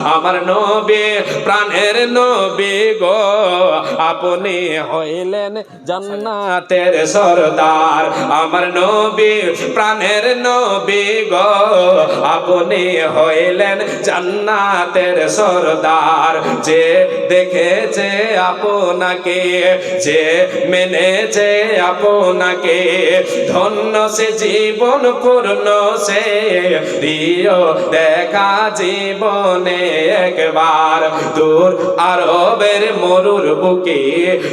আমার নবী, প্রাণের নবী গো। আপনি হইলেন জান্নাতের সরদার। আমার নবী, প্রাণের নবী গো। আপনি হইলেন জান্নাতের সরদার। যে দেখেছে আপনাকে, যে মেনেছে আপনাকে, ধন্য সে, জীবন পূর্ণ সে। দিও দেখা জীবনে একবার দূর আরবের মরুর বুকে,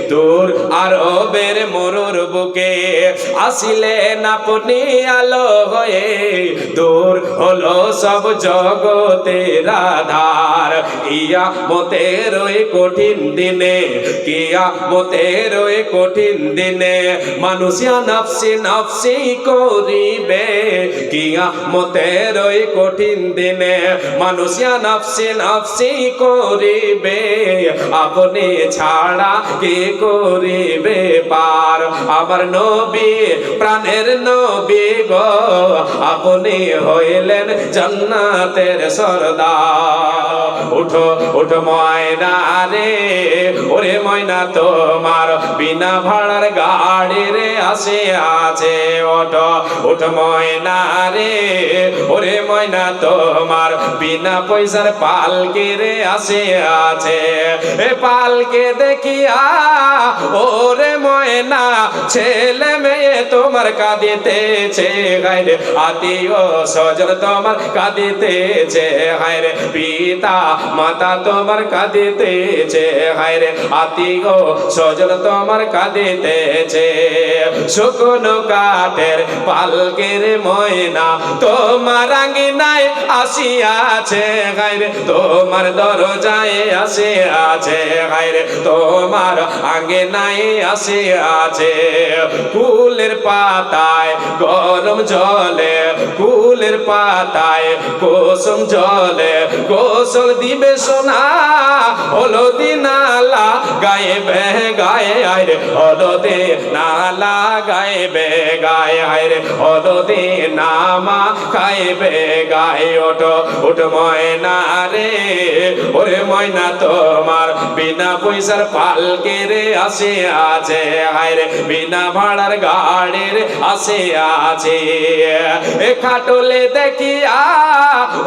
দূর আরবের মরুর বুকে আসিলেন আপনি আলো হয়ে, দূর হলো সব জগতে আধার ইয়া মতের ওই কঠিন দিনে কিয়া মতের ওই কঠিন দিনে মানুষিয়া নফসি নফসি করিবে। কিয়া মতের ওই কঠিন দিনে মানুষিয়া নফসি নফসি করিবে। আপনি ছাড়া কে করিবে পার? আমার নবী, প্রাণের নবী গো, আপনি হইলেন জান্নাতের সরদার। উঠো উঠো ময়না রে ওরে ময়না তোমার বিনা ভাড়ার গাড়ি রে আসে আছে ওঠো উঠ ময়না রে ওরে ময়না তোমার বিনা পয়সার পালকে রে আসে আছে এ পালকে দেখিয়া, ওরে ময়না, ছেলে মেয়ে তোমার কাঁদিতেছে গাইরে আত্মীয় সজন তোমার কাঁদিতেছে হায়রে পিতা মাতা তোমার কাঁদিতেছে, হায়রে আত্মীয় সজন তোমার কাঁদিতেছে। শুকনো কাঠের পালকের ময়না তোমার আঙ্গিনায় আসিয়াছে গাইরে তোমার দরজায় আসে আছে গাইরে তোমার আঙ্গিনায় আসে আছে কুলের পাতায় গরম জলে কুলের পাতায় কুসুম জলে, গোসল দিবে সোনা হলদি নালা গায়ে বে গায়ে আইরে হলদে নালা গায়ে বে গায়ে আইরে হলদে নামা খাইবে গায়ে, ওঠো ওঠ ময়না রে, ওরে ময়না তোমার, বিনা পয়সার পালকে রে আসে আছে হায়রে বিনা ভাড়ার গাড়ির আসে আছে। এ খাটলে দেখিয়া,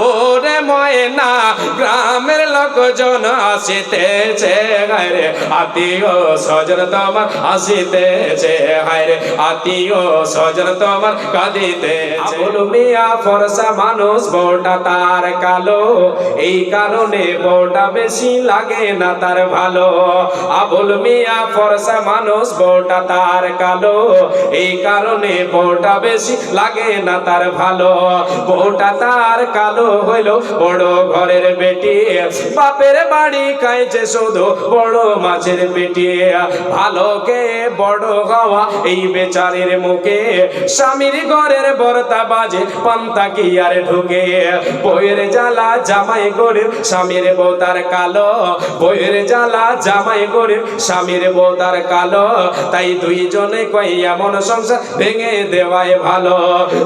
ওরে ময়না, গ্রামের লোকজন আসিতেছে, হায়রে, আত্মীয় সজন তোমার আসিতেছে, হায়রে, আত্মীয় সজন তোমার কাঁদিতে মিয়া ফরসা মানুষ, বউটা তার কালো। এই কারণে বউটা বেশি লাগে না তার ভালো। আবুল মিয়া ফরসা মানুষ, বউটা তার কালো। এই কারণে বউটা বেশি লাগে না তার ভালো। বউটা তার কালো হইল বড় ঘরের বেটি বাপের বাড়ি খাইছে শুধু বড় মাছের পেটি। ভালোকে বড় হওয়া এই বেচারের মুখে। স্বামীর ঘরের বর্তা বাজে, পান্তা কি আর ঢুকে? বইয়ের জ্বালা জামাই গরিব স্বামীর বউতার কালো। বইয়ের জ্বালা জামাই গরিব স্বামীর বউতার কালো। তাই দুইজনে কই এমন সংসার ভেঙে দেওয়াই ভালো।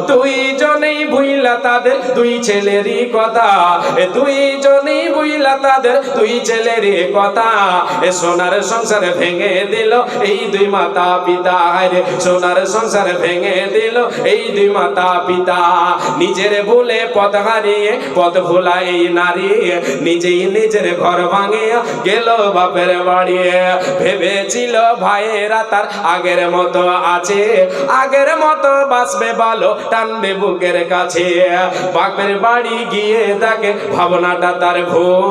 দুইজনেই ভুইলা তাদের দুই ছেলেরই কথা। দুইজনেই ভুইলা তাদের দুই ছেলেরই কথা। এ সোনার সংসার ভেঙে দিল এই দুই মাতা পিতা। রে, সোনার সংসার ভেঙে দিল এই দুই মাতা পিতা। নিজের ভুলে পথ হারিয়ে, পথ ভোলা এই নারী। নিজেই নিজের ঘর ভাঙিয়া গেল বাপের বাড়ি। ভেবেছিল ভাইয়েরা তার আগের মতো আছে। আগের মতো বাঁচবে ভালো, টানবে বুকের কাছে। বাপের বাড়ি গিয়ে তাকে ভাবনাটা তার ভুল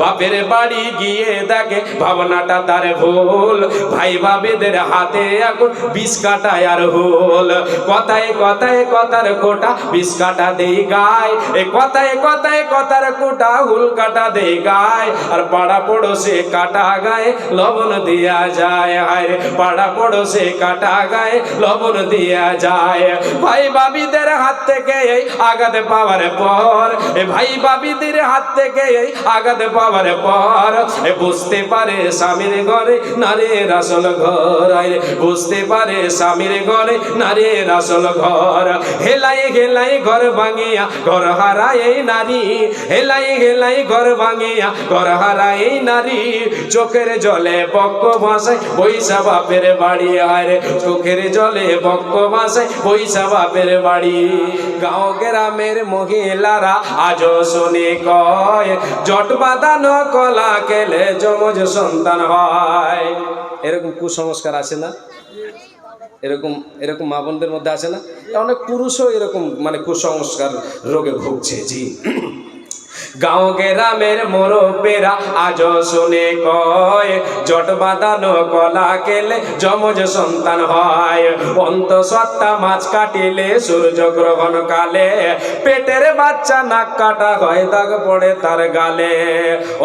বাপের বাড়ি গিয়ে দেখে ভাবনাটা তার ভুল। ভাই ভাবিদের হাতে এখন বিষ কাটায় আর হুল। কথায় কথায় কথার কোটা বিষ কাটা দেই গায়। এ কথায় কথায় কথার কোটা হুল কাটা দেই গায়। আর পাড়া পড়োশে কাটা গায়ে লবণ দিয়া যায়। হায় পাড়া পড়োশে কাটা গায়ে লবণ দিয়া যায়। ভাই বাবিদের হাত থেকে এই আঘাত পাওয়ার পর, এ ভাই বাবিদের হাত থেকে এই আঘাত পাওয়ার পর বুঝতে পারে স্বামীর ঘরে নারীর আসল ঘর। বুঝতে পারে স্বামীর ঘরে নারীর আসল ঘর। হেলাই হেলাই ঘর ভাঙিয়া, ঘর হারায় নারী। হেলাই হেলাই ঘর ভাঙিয়া, ঘর হারায় এই নারী। চোখের জলে বক্ক ভাষায় বৈশা বাপের বাড়ি। আরে, চোখের জলে বক্ক ভাষায় বৈশা বাপের বাড়ি। গাঁও গ্রামের মহিলারা আজও শুনি কয় জট বাঁধানো কলা কেলে যমজ সন্তান হয়। এরকম কুসংস্কার আছে না? এরকম এরকম মা বোনদের মধ্যে আছে না? অনেক পুরুষও এরকম মানে কুসংস্কার রোগে ভুগছে, জি। গাঁও গ্রামের মোরবেরা আজ শুনে কয়, জট বাঁধানো কলা কেলে যমজ সন্তান হয়। অন্ত সত্তা মাছ কাটিলে সূর্য গ্রহণ কালে পেটের বাচ্চা নাক কাটা হয়, দাগ পড়ে তার গালে।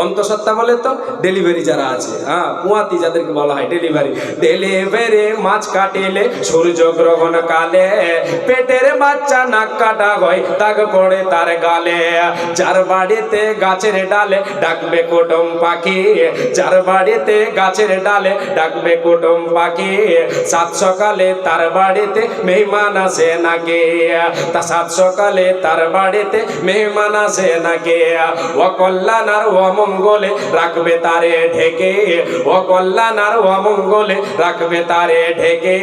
অন্তঃসত্ত্বা বলে তো ডেলিভারি যারা আছে হ্যাঁ পুয়াতি যাদেরকে বলা হয় ডেলিভারি। ডেলিভারি মাছ কাটিলে সূর্য গ্রহণ কালে পেটের বাচ্চা নাক কাটা হয়, দাগ পড়ে তার গালে। যার বাড়িতে গাছের ডালে ডাকবে কুটুম পাখি। যার বাড়িতে গাছের ডালে ডাকবে কুটুম পাখি। সাত সকালে তার বাড়িতে মেহমান আসে নাকি? তা সাত সকালে তার বাড়িতে মেহমান আসে নাকি? ও কল্যাণ আর অমঙ্গলে রাখবে তারে ঢেকে। ও কল্যাণ আর অমঙ্গলে রাখবে তারে ঢেকে।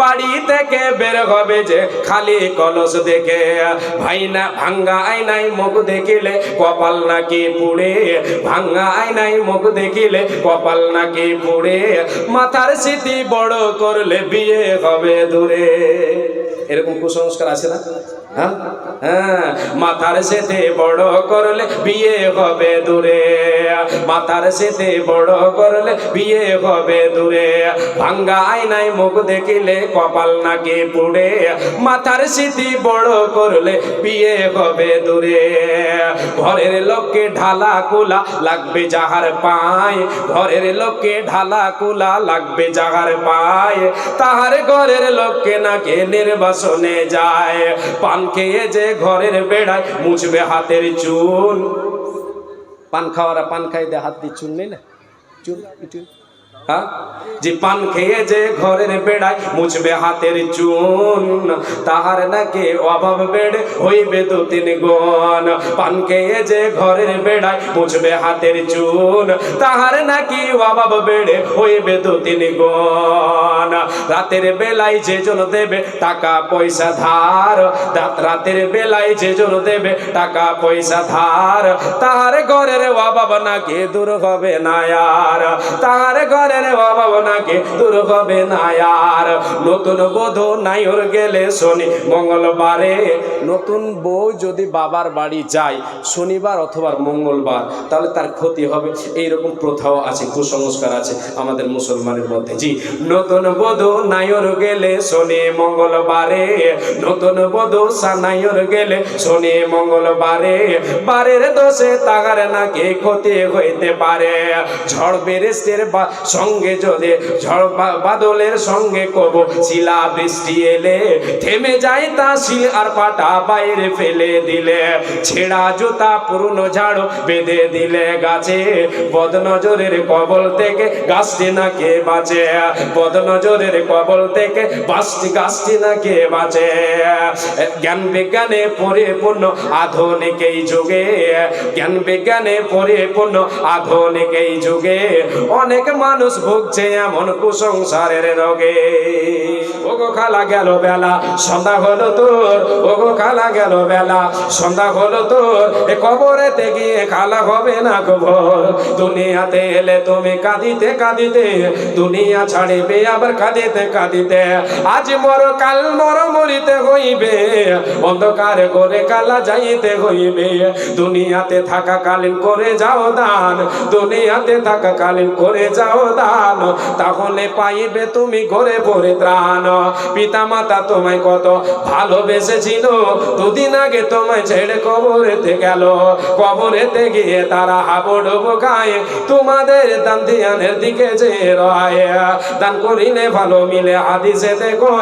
বাড়ি থেকে বের হবে যে খালি কলস দেখে। ভাই না ভাঙ্গা আয়নাই মুখ দেখিলে কপাল নাকি পুড়ে? ভাঙ্গায় আয়নাই মুখ দেখিলে কপাল নাকি পুড়ে? মাথার স্মৃতি বড় করলে বিয়ে হবে দূরে। এরকম কুসংস্কার আছে না? মাথার সেতে বড় করলে বিয়ে হবে দূরে। মাথার সেতে বড় করলে বিয়ে হবে দূরে। ভাঙ্গা আয়নায় মুখ দেখিলে কপাল নাকি পুড়ে। মাথার স্মৃতি বড় করলে বিয়ে হবে দূরে। ঘরের লোককে ঢালা কুলা লাগবে যাহার পায়। ঘরের লোককে ঢালা কুলা লাগবে যাহার পায়। তাহার ঘরের লোককে নাকি নির্বাসনে যায়। পান খেয়ে যে ঘরের বেড়ায় মুছবে হাতের চুল। পান খাওয়ারা পান খাই দে হাত দিয়ে চুল নেই না? চুল চুল যে পান খেয়ে যে ঘরের বেড়ায় মুছবে হাতের চুন। তাহার নাকি অভাব বেড়ে হইবে দু তিন গুণ। পান খেয়ে যে ঘরের বেড়ায় মুছবে হাতের চুন। তাহার নাকি অভাব বেড়ে হইবে দু তিন গুণ। রাতের বেলায় যে জন দেবে টাকা পয়সা ধার। রাত- রাতের বেলায় যে জন দেবে টাকা পয়সা ধার। তাহার ঘরের অভাব নাকি দূর হবে না আর। তাহার ঘরের অভাব নাকি দূর হবে না আর। নতুন বধূ নাইর গেলে শনি মঙ্গলবারে। নতুন বউ যদি বাবার বাড়ি যায় শনিবার অথবা মঙ্গলবার, তাহলে তার ক্ষতি হবে। এইরকম প্রথাও আছে, কুসংস্কার আছে আমাদের মুসলমানের মধ্যে। জি, নতুন বধূ নাইর গেলে শনি মঙ্গলবারে। নতুন বধূ সানাইর গেলে শনি মঙ্গলবারে। বারের দোষে তাগার নাকি ক্ষতি হইতে পারে। ঝড় বেরেস্তের বা- সঙ্গে যদি ঝড় বাদলের সঙ্গে কব, শিলা বৃষ্টি এলে থেমে যায় তা শিল আর পাটা বাইরে ফেলে দিলে। ছেঁড়া জুতা, পুরনো ঝাড়ু বেঁধে দিলে গাছে। বদনজরের কবল থেকে গাছটি নাকে বাঁচে। বদনজরের কবল থেকে বাসটি গাছটি নাকে বাঁচে। জ্ঞান বিজ্ঞানে পরিপূর্ণ আধুনিক এই যুগে। জ্ঞান বিজ্ঞানে পরিপূর্ণ আধুনিক এই যুগে। অনেক মানুষ ভুগছে এমন কুসংসারের রোগে। ওগো খালা গেল বেলা, সন্ধ্যা হলো তোর। ওগো খালা গেল বেলা, সন্ধ্যা হলো তোর। এ কবরেতে গিয়ে খালা হবে না খবর দুনিয়াতে এলে তুমি কাঁদিতে কাঁদিতে, দুনিয়া ছাড়িবে আবার কাঁদিতে কাঁদিতে। আজ মর, কাল মর মরিতে হইবে, অন্ধকারে করে কালা যাইতে হইবে। দুনিয়াতে থাকা কালীন করে যাও দান, দুনিয়াতে থাকা কালীন করে যাও দান, তাহলে পাইবে তুমি ঘরে ভরে ত্রাণ। পিতা মাতা তোমায় কত ভালোবেসেছিল, দুদিন আগে তোমায় ছেড়ে কবরেতে গেল। কবরেতে গিয়ে তারা হাবড় গায়ে তোমাদের দান ধ্যানের দিকে যে রয়। দান করিলে ভালো মিলে হাদিসে দেখো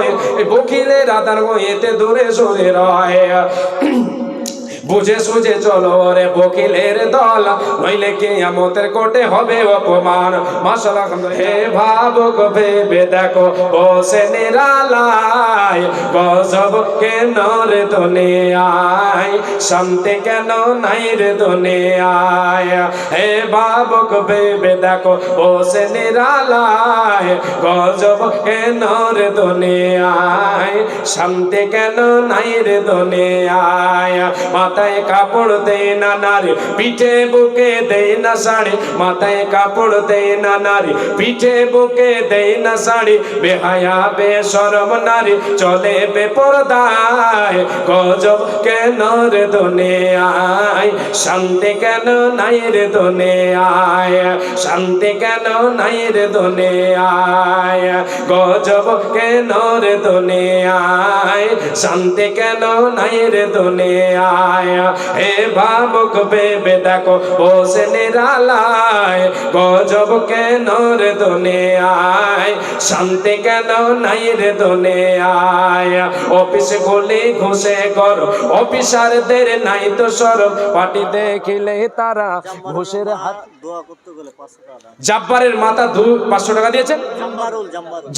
বকিলে রাতার গইতে দূরে সরে রয়। বুঝে সুঝে চলো রে বকিলের দল। নইলে কি আমতের কোটে হবে অপমান। মাসালা হে ভাবুক, ভেবে দেখো বসে নিরালায়, গজব কেন রে দুনিয়ায়? শান্তি কেন নাই রে দুনিয়ায়? হে ভাবুক, ভেবে দেখো বসে নিরালায়, গজব কেন রে দুনিয়ায়? শান্তি কেন নাই রে দুনিয়ায়? মাথায় কাপড় দেয় না নারী, পিঠে বুকে দেয় না শাড়ি, মাথায় কাপড় দেয় না নারী, পিঠে বুকে দেয় না শাড়ি, বেহায়া, বেশরম নারী চলে বেপরদায়। গজব কেন রে দুনিয়ায়? শান্তি কেন নাই রে দুনিয়ায়? শান্তি কেন নাই রে দুনিয়ায়? গজব কেন রে দুনিয়ায়? শান্তি কেন নাই রে দুনিয়ায়? হে ভাবুক দেখো বসে নিরালায় গজব কেন রে দুনিয়ায়? শান্তি কেন নাই রে দুনিয়ায়? অফিস গলি ঘুষে কর অফিসারদের নাই তো সরব। পার্টি দেখিলে তারা ঘুষের হাত জাব্বারের মাথা দু পাঁচশো টাকা দিয়েছেন জাম্বারুল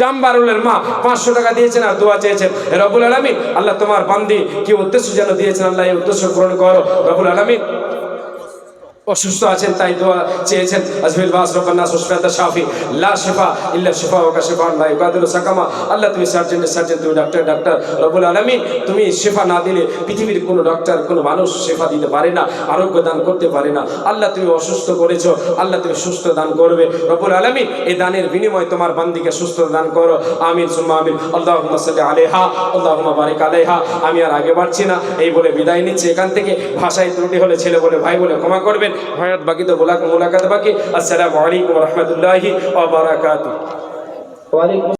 জাম্বারুলের মা পাঁচশো টাকা দিয়েছেন আর দোয়া চেয়েছেন। রবুল আল্লাহ তোমার বান্দি কি উদ্দেশ্য যেন দিয়েছেন? আল্লাহ এই উদ্দেশ্য পূরণ করো। রবুল আলমী অসুস্থ আছেন, তাই দোয়া চেয়েছেন। আজমিল বাস, রব্বানা সুসফাতা শাফি, লা শিফা, ইল্লা শিফা ওয়া কাশিফা লা ইবাদুল সাকামা। আল্লাহ, তুমি সার্জন সার্জন তুমি ডাক্তার ডাক্তার, রব্বুল আলামিন। তুমি শিফা না দিলে পৃথিবীর কোনো ডাক্তার, কোনো মানুষ শিফা দিতে পারে না, আরোগ্য দান করতে পারে না। আল্লাহ, তুমি অসুস্থ করেছ, আল্লাহ, তুমি সুস্থ দান করবে। রব্বুল আলামিন, এই দানের বিনিময়ে তোমার বান্দিকে সুস্থ দান করো। আমিন, সুম্মা আমিন। আল্লাহুম্মা সাল্লি আলাইহা, আল্লাহুম্মা বারিক আলাইহা। আমি আর আগে বাড়ছি না, এই বলে বিদায় নিচ্ছি। এখান থেকে ভাষায় ত্রুটি হলে ছেলে বলে, ভাই বলে ক্ষমা করবেন। হায়াত বাকি তো মোলাকাত বাকি। আসসালামু আলাইকুম রহমতুল্লাহি ওয়া বারাকাতুহু।